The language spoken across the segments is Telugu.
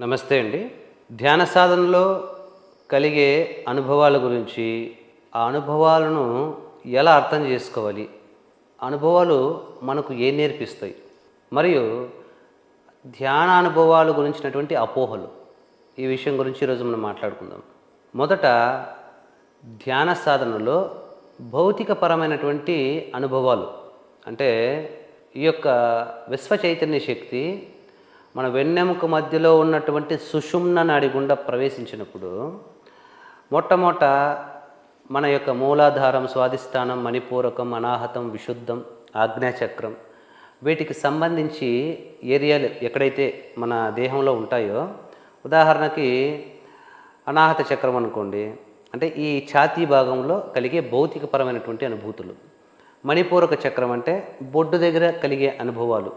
నమస్తే అండి. ధ్యాన సాధనలో కలిగే అనుభవాల గురించి ఆ అనుభవాలను ఎలా అర్థం చేసుకోవాలి? అనుభవాలు మనకు ఏం నేర్పిస్తాయి? మరియు ధ్యాన అనుభవాల గురించినటువంటి అపోహలు ఈ విషయం గురించి ఈరోజు మనం మాట్లాడుకుందాం. మొదట ధ్యాన సాధనలో భౌతికపరమైనటువంటి అనుభవాలు అంటే ఈ యొక్క విశ్వ చైతన్య శక్తి మన వెన్నెముక మధ్యలో ఉన్నటువంటి సుషుమ్న నాడి గుండా ప్రవేశించినప్పుడు మొట్టమొదట మన యొక్క మూలాధారం స్వాధిష్టానం మణిపూరకం అనాహతం విశుద్ధం ఆజ్ఞాచక్రం వీటికి సంబంధించి ఏరియాలు ఎక్కడైతే మన దేహంలో ఉంటాయో ఉదాహరణకి అనాహత చక్రం అనుకోండి అంటే ఈ ఛాతీ భాగంలో కలిగే భౌతికపరమైనటువంటి అనుభూతులు. మణిపూరక చక్రం అంటే బొడ్డు దగ్గర కలిగే అనుభవాలు.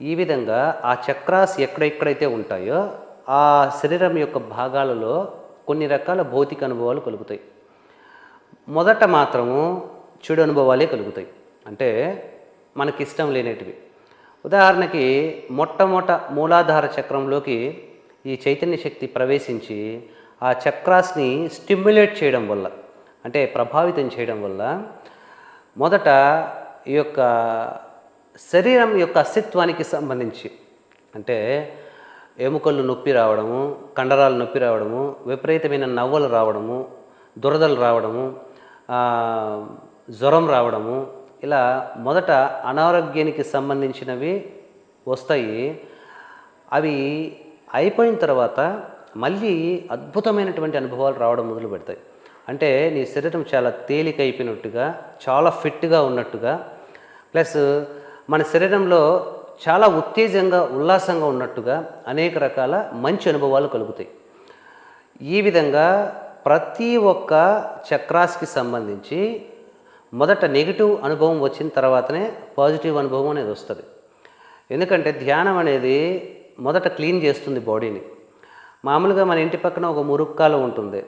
ఈ విధంగా ఆ చక్రాస్ ఎక్కడెక్కడైతే ఉంటాయో ఆ శరీరం యొక్క భాగాలలో కొన్ని రకాల భౌతిక అనుభవాలు కలుగుతాయి. మొదట మాత్రము చెడు అనుభవాలే కలుగుతాయి. అంటే మనకి ఇష్టం లేనేటివి. ఉదాహరణకి మొట్టమొదట మూలాధార చక్రంలోకి ఈ చైతన్య శక్తి ప్రవేశించి ఆ చక్రాస్ని స్టిమ్యులేట్ చేయడం వల్ల అంటే ప్రభావితం చేయడం వల్ల మొదట ఈ యొక్క శరీరం యొక్క అస్తిత్వానికి సంబంధించి అంటే ఎముకలు నొప్పి రావడము కండరాలు నొప్పి రావడము విపరీతమైన నవ్వలు రావడము దురదలు రావడము జ్వరం రావడము ఇలా మొదట అనారోగ్యానికి సంబంధించినవి వస్తాయి. అవి అయిపోయిన తర్వాత మళ్ళీ అద్భుతమైనటువంటి అనుభవాలు రావడం మొదలు పెడతాయి. అంటే నీ శరీరం చాలా తేలిక అయిపోయినట్టుగా చాలా ఫిట్గా ఉన్నట్టుగా ప్లస్ మన శరీరంలో చాలా ఉత్తేజంగా ఉల్లాసంగా ఉన్నట్టుగా అనేక రకాల మంచి అనుభవాలు కలుగుతాయి. ఈ విధంగా ప్రతి ఒక్క చక్రాస్కి సంబంధించి మొదట నెగిటివ్ అనుభవం వచ్చిన తర్వాతనే పాజిటివ్ అనుభవం అనేది వస్తుంది. ఎందుకంటే ధ్యానం అనేది మొదట క్లీన్ చేస్తుంది బాడీని. మామూలుగా మన ఇంటి పక్కన ఒక మురుక్కాలు ఉంటుంది.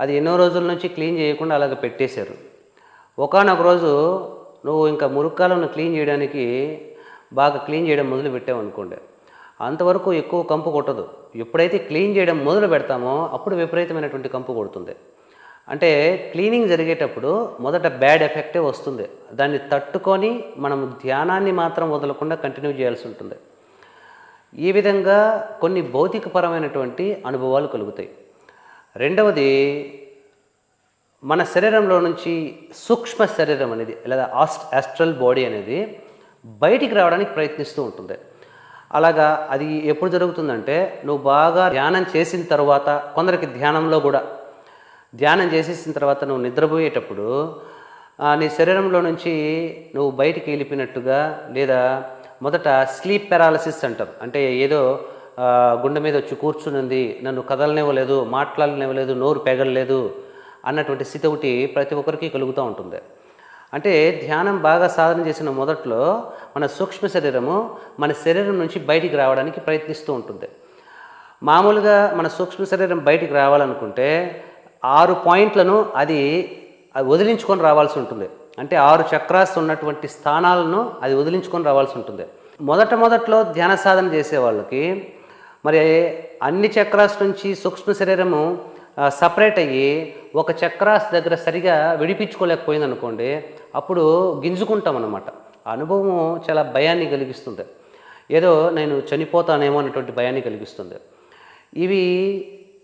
అది ఎన్నో రోజుల నుంచి క్లీన్ చేయకుండా అలాగ పెట్టేశారు. ఒకనొక రోజు నువ్వు ఇంకా మురుక్కాలను క్లీన్ చేయడానికి బాగా క్లీన్ చేయడం మొదలు పెట్టావు అనుకోండి. అంతవరకు ఎక్కువ కంపు కొట్టదు. ఎప్పుడైతే క్లీన్ చేయడం మొదలు పెడతామో అప్పుడు విపరీతమైనటువంటి కంపు కొడుతుంది. అంటే క్లీనింగ్ జరిగేటప్పుడు మొదట బ్యాడ్ ఎఫెక్టే వస్తుంది. దాన్ని తట్టుకొని మనం ధ్యానాన్ని మాత్రం వదలకుండా కంటిన్యూ చేయాల్సి ఉంటుంది. ఈ విధంగా కొన్ని భౌతికపరమైనటువంటి అనుభవాలు కలుగుతాయి. రెండవది మన శరీరంలో నుంచి సూక్ష్మ శరీరం అనేది లేదా ఆస్ట్ ఆస్ట్రల్ బాడీ అనేది బయటికి రావడానికి ప్రయత్నిస్తూ ఉంటుంది. అలాగా అది ఎప్పుడు జరుగుతుందంటే నువ్వు బాగా ధ్యానం చేసిన తర్వాత కొందరికి ధ్యానంలో కూడా ధ్యానం చేసేసిన తర్వాత నువ్వు నిద్రపోయేటప్పుడు నీ శరీరంలో నుంచి నువ్వు బయటికి వెళ్ళిపోయినట్టుగా లేదా మొదట స్లీప్ పెరాలసిస్ అంటారు. అంటే ఏదో గుండె మీద వచ్చి కూర్చునింది నన్ను కదలనివ్వలేదు మాట్లాడనివ్వలేదు నోరు పెగలలేదు అన్నటువంటి స్థితి ఒకటి ప్రతి ఒక్కరికి కలుగుతూ ఉంటుంది. అంటే ధ్యానం బాగా సాధన చేసిన మొదట్లో మన సూక్ష్మ శరీరము మన శరీరం నుంచి బయటికి రావడానికి ప్రయత్నిస్తూ ఉంటుంది. మామూలుగా మన సూక్ష్మ శరీరం బయటికి రావాలనుకుంటే ఆరు పాయింట్లను అది అది వదిలించుకొని రావాల్సి ఉంటుంది. అంటే ఆరు చక్రాస్ ఉన్నటువంటి స్థానాలను అది వదిలించుకొని రావాల్సి ఉంటుంది. మొదట మొదట్లో ధ్యాన సాధన చేసే వాళ్ళకి మరి అన్ని చక్రాస్ నుంచి సూక్ష్మ శరీరము సపరేట్ అయ్యి ఒక చక్రాస్ దగ్గర సరిగా విడిపించుకోలేకపోయింది అనుకోండి అప్పుడు గింజుకుంటాం అనమాట ఆ అనుభవం చాలా భయాన్ని కలిగిస్తుంది. ఏదో నేను చనిపోతానేమో అనేటువంటి భయాన్ని కలిగిస్తుంది. ఇవి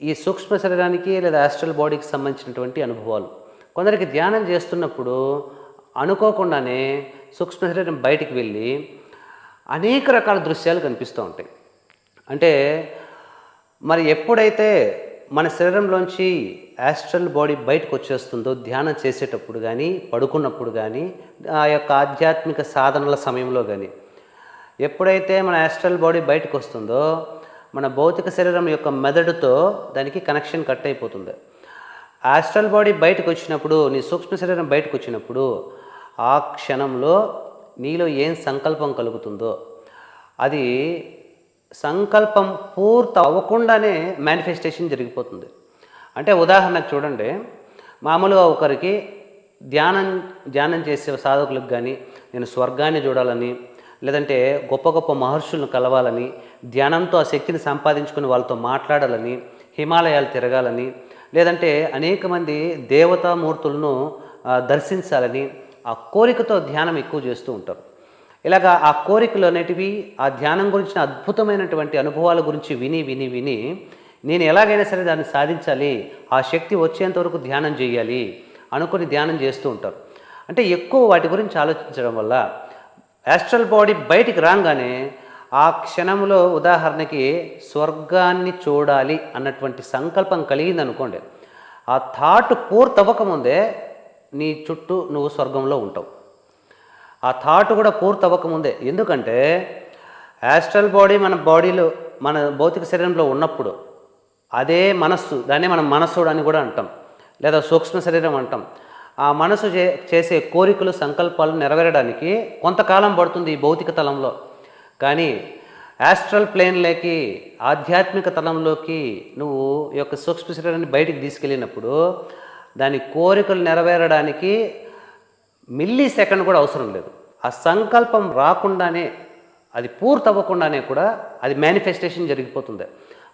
ఈ సూక్ష్మ శరీరానికి లేదా ఆస్ట్రల్ బాడీకి సంబంధించినటువంటి అనుభవాలు. కొందరికి ధ్యానం చేస్తున్నప్పుడు అనుకోకుండానే సూక్ష్మ శరీరం బయటికి వెళ్ళి అనేక రకాల దృశ్యాలు కనిపిస్తూ ఉంటాయి. అంటే మరి ఎప్పుడైతే మన శరీరంలోంచి యాస్ట్రల్ బాడీ బయటకు వచ్చేస్తుందో ధ్యానం చేసేటప్పుడు కానీ పడుకున్నప్పుడు కానీ ఆ యొక్క ఆధ్యాత్మిక సాధనల సమయంలో కానీ ఎప్పుడైతే మన యాస్ట్రల్ బాడీ బయటకు వస్తుందో మన భౌతిక శరీరం యొక్క మెదడుతో దానికి కనెక్షన్ కట్ అయిపోతుంది. ఆస్ట్రల్ బాడీ బయటకు వచ్చినప్పుడు నీ సూక్ష్మ శరీరం బయటకు వచ్చినప్పుడు ఆ క్షణంలో నీలో ఏం సంకల్పం కలుగుతుందో అది సంకల్పం పూర్తి అవ్వకుండానే మేనిఫెస్టేషన్ జరిగిపోతుంది. అంటే ఉదాహరణకు చూడండి మామూలుగా ఒకరికి ధ్యానం ధ్యానం చేసే సాధకులకు కానీ నేను స్వర్గాన్ని చూడాలని లేదంటే గొప్ప గొప్ప మహర్షులను కలవాలని ధ్యానంతో ఆ శక్తిని సంపాదించుకుని వాళ్ళతో మాట్లాడాలని హిమాలయాలు తిరగాలని లేదంటే అనేక మంది దేవతామూర్తులను దర్శించాలని ఆ కోరికతో ధ్యానం ఎక్కువ చేస్తూ ఉంటారు. ఇలాగా ఆ కోరికలు అనేటివి ఆ ధ్యానం గురించిన అద్భుతమైనటువంటి అనుభవాల గురించి విని విని విని నేను ఎలాగైనా సరే దాన్ని సాధించాలి ఆ శక్తి వచ్చేంత వరకు ధ్యానం చేయాలి అనుకుని ధ్యానం చేస్తూ ఉంటారు. అంటే ఎక్కువ వాటి గురించి ఆలోచించడం వల్ల యాస్ట్రల్ బాడీ బయటికి రాగానే ఆ క్షణంలో ఉదాహరణకి స్వర్గాన్ని చూడాలి అన్నటువంటి సంకల్పం కలిగింది అనుకోండి ఆ థాట్ పూర్తవ్వకముందే నీ చుట్టూ నువ్వు స్వర్గంలో ఉంటావు. ఆ థాట్ కూడా పూర్తి అవ్వకముందే ఎందుకంటే యాస్ట్రల్ బాడీ మన బాడీలో మన భౌతిక శరీరంలో ఉన్నప్పుడు అదే మనస్సు దాన్నే మనం మనస్సుడు అని కూడా అంటాం. లేదా సూక్ష్మ శరీరం అంటాం. ఆ మనసు చే చేసే కోరికలు సంకల్పాలు నెరవేరడానికి కొంతకాలం పడుతుంది ఈ భౌతిక తలంలో. కానీ యాస్ట్రల్ ప్లేన్లోకి ఆధ్యాత్మిక తలంలోకి నువ్వు ఈ యొక్క సూక్ష్మ శరీరాన్ని బయటికి తీసుకెళ్ళినప్పుడు దాని కోరికలు నెరవేరడానికి మిల్లీ సెకండ్ కూడా అవసరం లేదు. ఆ సంకల్పం రాకుండానే అది పూర్తవ్వకుండానే కూడా అది మేనిఫెస్టేషన్ జరిగిపోతుంది.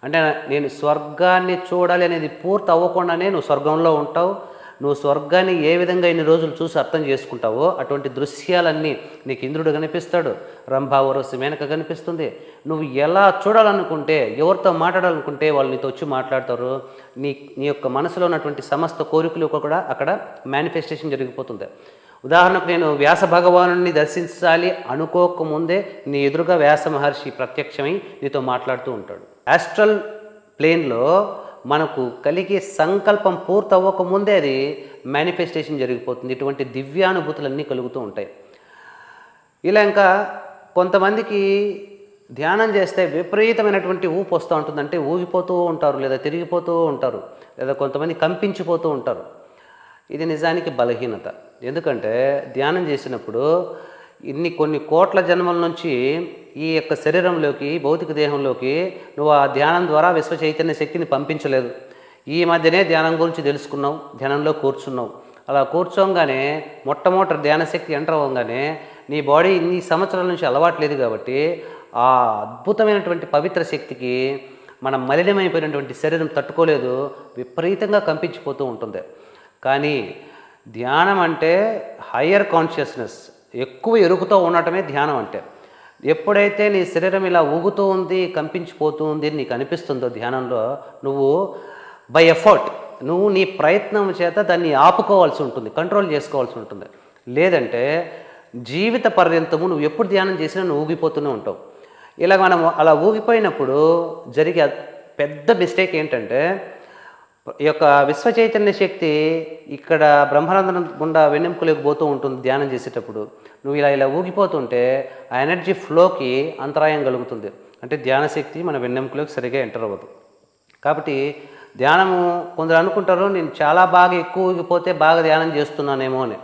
అంటే నేను స్వర్గాన్ని చూడాలి అనేది పూర్తి అవ్వకుండానే నువ్వు స్వర్గంలో ఉంటావు. నువ్వు స్వర్గాన్ని ఏ విధంగా ఇన్ని రోజులు చూసి అర్థం చేసుకుంటావో అటువంటి దృశ్యాలన్నీ నీకు ఇంద్రుడు కనిపిస్తాడు. రంభావరసు మేనక కనిపిస్తుంది. నువ్వు ఎలా చూడాలనుకుంటే ఎవరితో మాట్లాడాలనుకుంటే వాళ్ళు నీతో వచ్చి మాట్లాడతారు. నీ నీ యొక్క మనసులో ఉన్నటువంటి సమస్త కోరికలు కూడా అక్కడ మేనిఫెస్టేషన్ జరిగిపోతుంది. ఉదాహరణకు నేను వ్యాస భగవాను దర్శించాలి అనుకోకముందే నీ ఎదురుగా వ్యాస మహర్షి ప్రత్యక్షమై నీతో మాట్లాడుతూ ఉంటాడు. యాస్ట్రల్ ప్లేన్లో మనకు కలిగే సంకల్పం పూర్తి అవ్వకముందే అది మేనిఫెస్టేషన్ జరిగిపోతుంది. ఇటువంటి దివ్యానుభూతులన్నీ కలుగుతూ ఉంటాయి. ఇలా ఇంకా కొంతమందికి ధ్యానం చేస్తే విపరీతమైనటువంటి ఊపు వస్తూ ఉంటుంది అంటే ఊగిపోతూ ఉంటారు లేదా తిరిగిపోతూ ఉంటారు లేదా కొంతమంది కంపించిపోతూ ఉంటారు. ఇది నిజానికి బలహీనత. ఎందుకంటే ధ్యానం చేసినప్పుడు ఇన్ని కొన్ని కోట్ల జన్మల నుంచి ఈ యొక్క శరీరంలోకి భౌతిక దేహంలోకి నువ్వు ఆ ధ్యానం ద్వారా విశ్వ చైతన్య శక్తిని పంపించలేదు. ఈ మధ్యనే ధ్యానం గురించి తెలుసుకున్నావు ధ్యానంలో కూర్చున్నావు. అలా కూర్చోగానే మొట్టమొదటి ధ్యాన శక్తి ఎంటర్ అవ్వగానే నీ బాడీ ఇన్ని సంవత్సరాల నుంచి అలవాట్లేదు కాబట్టి ఆ అద్భుతమైనటువంటి పవిత్ర శక్తికి మనం మలినమైపోయినటువంటి శరీరం తట్టుకోలేదు విపరీతంగా కంపించిపోతూ ఉంటుంది. కానీ ధ్యానం అంటే హయ్యర్ కాన్షియస్నెస్ ఎక్కువ ఎరుగుతూ ఉండటమే ధ్యానం అంటే. ఎప్పుడైతే నీ శరీరం ఇలా ఊగుతూ ఉంది కంపించిపోతూ ఉంది అని నీకు అనిపిస్తుందో ధ్యానంలో నువ్వు బై ఎఫర్ట్ నువ్వు నీ ప్రయత్నం చేత దాన్ని ఆపుకోవాల్సి ఉంటుంది కంట్రోల్ చేసుకోవాల్సి ఉంటుంది. లేదంటే జీవిత పర్యంతము నువ్వు ఎప్పుడు ధ్యానం చేసినా నువ్వు ఊగిపోతూనే ఉంటావు. ఇలా మనం అలా ఊగిపోయినప్పుడు జరిగే పెద్ద మిస్టేక్ ఏంటంటే ఈ యొక్క విశ్వ చైతన్య శక్తి ఇక్కడ బ్రహ్మానందం గుండా వెన్నెముకలోకి పోతూ ఉంటుంది ధ్యానం చేసేటప్పుడు. నువ్వు ఇలా ఇలా ఊగిపోతుంటే ఆ ఎనర్జీ ఫ్లోకి అంతరాయం కలుగుతుంది. అంటే ధ్యాన శక్తి మన వెన్నెముకలోకి సరిగా ఎంటర్ అవ్వదు. కాబట్టి ధ్యానము కొందరు అనుకుంటారు నేను చాలా బాగా ఎక్కువ ఊగిపోతే బాగా ధ్యానం చేస్తున్నానేమో అని.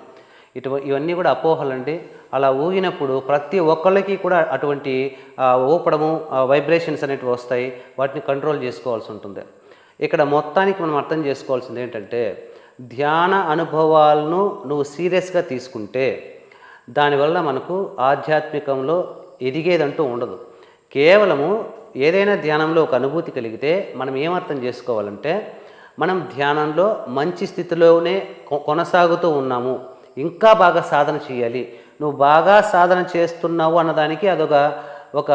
ఇటు ఇవన్నీ కూడా అపోహలండి. అలా ఊగినప్పుడు ప్రతి ఒక్కళ్ళకి కూడా అటువంటి ఊపడము వైబ్రేషన్స్ అనేటివి వస్తాయి. వాటిని కంట్రోల్ చేసుకోవాల్సి ఉంటుంది. ఇక్కడ మొత్తానికి మనం అర్థం చేసుకోవాల్సింది ఏంటంటే ధ్యాన అనుభవాలను నువ్వు సీరియస్గా తీసుకుంటే దానివల్ల మనకు ఆధ్యాత్మికంలో ఎదిగేదంటూ ఉండదు. కేవలము ఏదైనా ధ్యానంలో ఒక అనుభూతి కలిగితే మనం ఏమర్థం చేసుకోవాలంటే మనం ధ్యానంలో మంచి స్థితిలోనే కొనసాగుతూ ఉన్నాము. ఇంకా బాగా సాధన చేయాలి. నువ్వు బాగా సాధన చేస్తున్నావు అన్నదానికి అదొక ఒక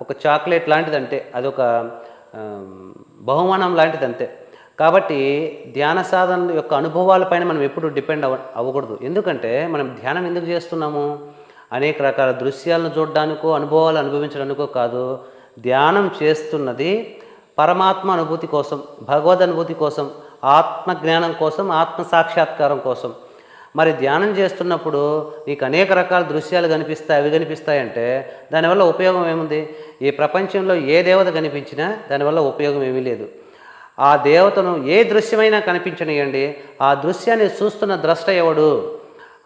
ఒక చాక్లెట్ లాంటిదంటే అదొక బహుమానం లాంటిది అంతే. కాబట్టి ధ్యాన సాధన యొక్క అనుభవాలపైన మనం ఎప్పుడు డిపెండ్ అవ అవ్వకూడదు. ఎందుకంటే మనం ధ్యానం ఎందుకు చేస్తున్నాము? అనేక రకాల దృశ్యాలను చూడడానికో అనుభవాలు అనుభవించడానికో కాదు. ధ్యానం చేస్తున్నది పరమాత్మ అనుభూతి కోసం భగవద్ అనుభూతి కోసం ఆత్మ జ్ఞానం కోసం ఆత్మ సాక్షాత్కారం కోసం. మరి ధ్యానం చేస్తున్నప్పుడు నీకు అనేక రకాల దృశ్యాలు కనిపిస్తాయి అవి కనిపిస్తాయంటే దానివల్ల ఉపయోగం ఏముంది? ఈ ప్రపంచంలో ఏ దేవత కనిపించినా దానివల్ల ఉపయోగం ఏమీ లేదు. ఆ దేవతను ఏ దృశ్యమైనా కనిపించనియండి. ఆ దృశ్యాన్ని చూస్తున్న ద్రష్ట ఎవడు?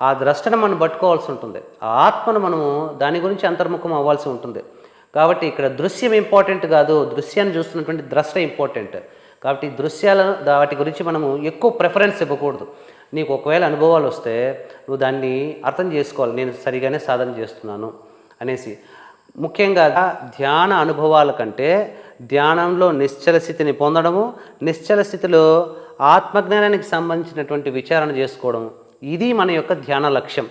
ఆ ద్రష్టను మనం పట్టుకోవాల్సి ఉంటుంది. ఆ ఆత్మను మనము దాని గురించి అంతర్ముఖం అవ్వాల్సి ఉంటుంది. కాబట్టి ఇక్కడ దృశ్యం ఇంపార్టెంట్ కాదు. దృశ్యాన్ని చూస్తున్నటువంటి ద్రష్ట ఇంపార్టెంట్. కాబట్టి దృశ్యాలను వాటి గురించి మనము ఎక్కువ ప్రిఫరెన్స్ ఇవ్వకూడదు. నీకు ఒకవేళ అనుభవాలు వస్తే నువ్వు దాన్ని అర్థం చేసుకోవాలి. నేను సరిగానే సాధన చేస్తున్నాను అనేసి. ముఖ్యంగా ధ్యాన అనుభవాల కంటే ధ్యానంలో నిశ్చల స్థితిని పొందడము నిశ్చల స్థితిలో ఆత్మజ్ఞానానికి సంబంధించినటువంటి విచారణ చేసుకోవడం ఇది మన యొక్క ధ్యాన లక్ష్యం.